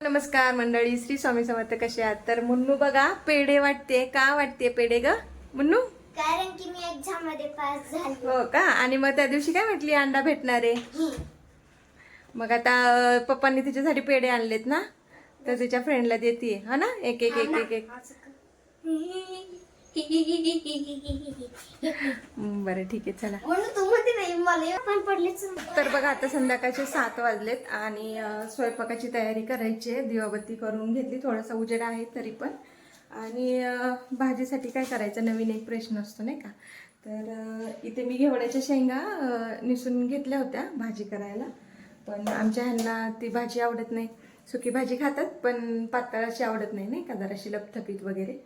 नमस्कार मंडळी श्री स्वामी समर्थ कसे आहात? तर मुन्नू बघा पेढे वाटते. का वाटते पेढे ग? मुन्नू? कारण की मी एक्झाममध्ये पास झाली. हो का? आणि मग त्या दिवशी काय म्हटली अंडा भेटणार? आहे मग आता पप्पांनी तिच्यासाठी पेढे आणलेत ना? तर तिच्या फ्रेंडला देते हा ना? एक एक एक एक एक. हं, बरं ठीक आहे चला. तर बघा आता संध्याकाळचे सात वाजलेत आणि स्वयंपाकाची तयारी करायची आहे. दिवाबत्ती करून घेतली. थोडासा उजेड आहे तरी पण. आणि भाजीसाठी काय करायचं? नवीन एक प्रश्न असतो नाही का? तर इथे मी घेवड्याच्या शेंगा निसून घेतल्या होत्या भाजी करायला. पण आमच्या ह्यांना ती भाजी आवडत नाही. सुकी भाजी खातात पण पातळ अशी आवडत नाही नाही का? जराशी लपथपीत वगैरे.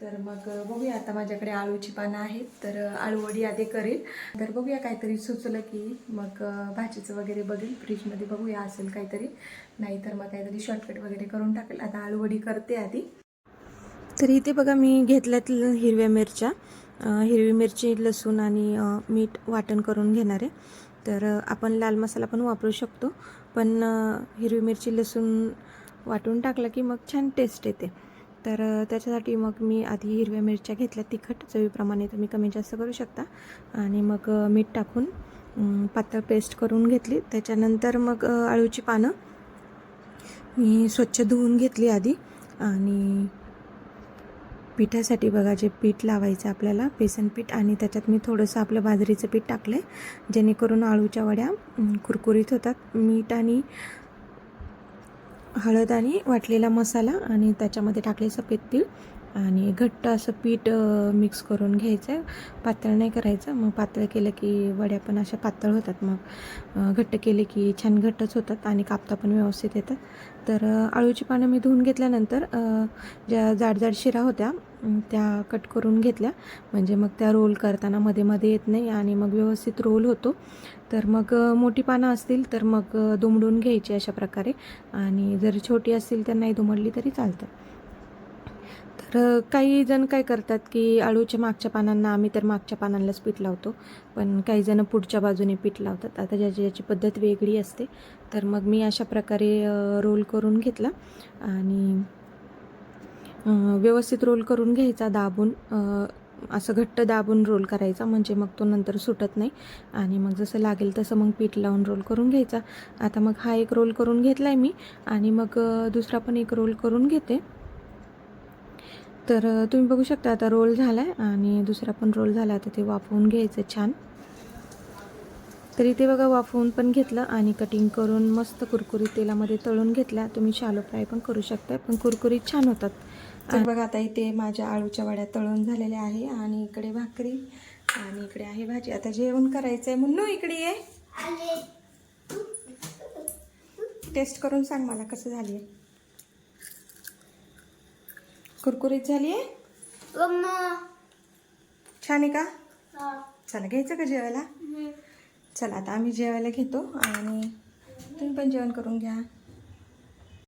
तर मग बघूया आता माझ्याकडे आळूची पानं आहेत तर आळूवडी आधी करेल. तर बघूया काहीतरी सुचलं की मग भाजीचं वगैरे बघेल. फ्रीजमध्ये बघूया असेल काहीतरी. नाहीतर मग काहीतरी शॉर्टकट वगैरे करून टाकेल. आता आळूवडी करते आधी. तर इथे बघा मी घेतल्यात हिरव्या मिरच्या. हिरवी मिरची लसूण आणि मीठ वाटण करून घेणार आहे. तर आपण लाल मसाला पण वापरू शकतो. पण हिरवी मिरची लसूण वाटून टाकलं की मग छान टेस्ट येते. तर त्याच्यासाठी मग मी आधी हिरव्या मिरच्या घेतल्या तिखट चवीप्रमाणे तुम्ही कमी जास्त करू शकता. आणि मग मीठ टाकून पातळ पेस्ट करून घेतली. त्याच्यानंतर मग अळूची आळूची पानं मी स्वच्छ धुवून घेतली आधी. आणि पिठासाठी बघा जे पीठ लावायचं आपल्याला बेसन पीठ आणि त्याच्यात मी थोडंसं आपलं बाजरीचं पीठ टाकलं आहे जेणेकरून आळूच्या वड्या कुरकुरीत होतात. मीठ आणि हळद आणि वाटलेला मसाला आणि त्याच्यामध्ये टाकले सफेद तीळ. आणि घट्ट असं पीठ मिक्स करून घ्यायचं. आहे पातळ नाही करायचं. मग पातळ केलं की वड्या पण अशा पातळ होतात. मग घट्ट केले की छान घट्टच होतात आणि कापता पण व्यवस्थित येतात. तर आळूची पानं मी धुवून घेतल्यानंतर ज्या जाड जाड शिरा होत्या त्या कट करून घेतल्या. म्हणजे मग त्या रोल करताना मध्ये मध्ये येत नाही आणि मग व्यवस्थित रोल होतो. तर मग मोठी पानं असतील तर मग दुमडून घ्यायची अशा प्रकारे. आणि जर छोटी असतील तर नाही दुमडली तरी चालतं. तर काही जण काय करतात की आळूच्या मागच्या पानांना आम्ही तर मागच्या पानांनाच पीठ लावतो. पण काही जण पुढच्या बाजूने पीठ लावतात. आता ज्याची ज्याची पद्धत वेगळी असते. तर मग मी अशा प्रकारे रोल करून घेतला. आणि व्यवस्थित रोल करून घ्यायचा दाबून असं घट्ट दाबून रोल करायचा. म्हणजे मग तो नंतर सुटत नाही. आणि मग जसं लागेल तसं मग पीठ लावून रोल करून घ्यायचा. आता मग हा एक रोल करून घेतला आहे मी. आणि मग दुसरा पण एक रोल करून घेते. तर तुम्ही बघू शकता आता रोल झाला आहे आणि दुसरा पण रोल झाला आता ते वाफवून घ्यायचं छान. तर इथे बघा वाफवून पण घेतलं आणि कटिंग करून मस्त कुरकुरीत तेलामध्ये तळून घेतल्या तुम्ही शालो फ्राय पण करू शकता पण कुरकुरीत छान होतात. तर बघा आता इथे माझ्या आळूच्या वड्या तळून झालेल्या आहे आणि इकडे भाकरी आणि इकडे आहे भाजी. आता जेवण करायचं आहे मुन्नू इकडे ये. टेस्ट करून सांग मला कसं झाली आहे कुरकुरीत झाली आहे? छान आहे का? हा. चला घ्यायचं का जेवायला? हम्म. चला आता आम्ही जेवायला घेतो आणि तुम्ही पण जेवण करून घ्या.